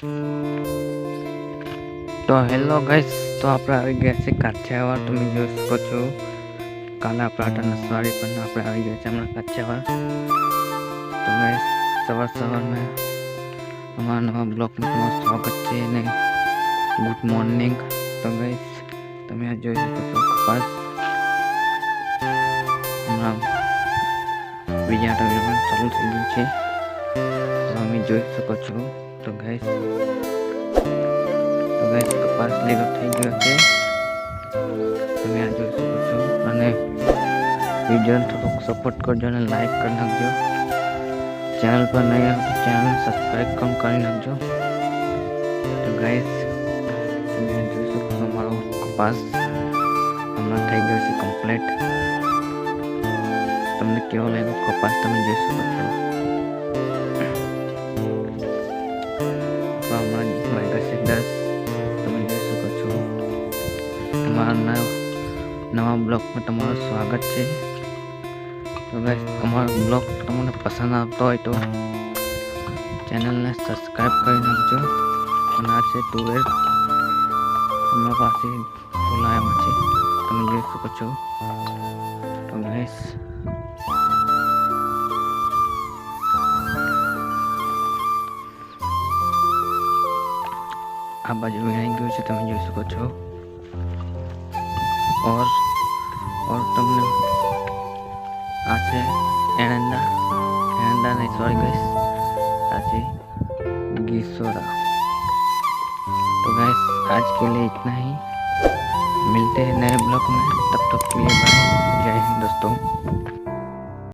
તો hello guys તો આપણે આવી ગયા છે કાઠિયાવાડ. તમે જોઈ શકો છો, કાલે આપણા નસવાડી પણ આપણે આવી ગયા છે હમણાં કાઠિયાવાડ. તો ગાઈસ સવાર સવારમાં અમારા નવા બ્લોગમાં તમારું સ્વાગત છે અને ગુડ મોર્નિંગ તો ગાઈસ તમે જોઈ શકો છો કપાસ. હમણાં બીજા ચાલુ થઈ ગયું છે. તમે જોઈ શકો છો. તો ગાઈસ તો ગાઈસ કપાસ લીલો થઈ ગયો છે તમે આ જોઈ શકો છો અને વિડીયોને થોડોક સપોર્ટ કરજો અને લાઈક કરી નાખજો ચેનલ પર નહીં આવે તો ચેનલ સબસ્ક્રાઈબ પણ કરી નાખજો તો ગાઈસ તમે આ જોઈ શકો છો મારો કપાસ હમણાં થઈ ગયો છે કમ્પ્લીટ તમને કેવો લાગ્યો કપાસ તમે જોઈ શકો છો છે તમે જોઈ શકો છો. તમારા નવા બ્લોગમાં તમારું સ્વાગત છે. તો ગાઈસ અમારો બ્લોગ તમને પસંદ આવતો હોય તો ચેનલને સબસ્ક્રાઈબ કરી નાખજો. અને આ છે ટુવેર અમારા પાસે બોલાવ્યા છે તમે જોઈ શકો છો. તો ગાઈસ આ બાજુ વિણાઈ ગયું છે તમે જોઈ શકો છો ઓર ઓર તમને આ છે એરંડા एरंडा नहीं सॉरी गाइस आज गीसोरा तो गाइस आज के लिए इतना ही मिलते हैं नए ब्लॉग में तब तक के लिए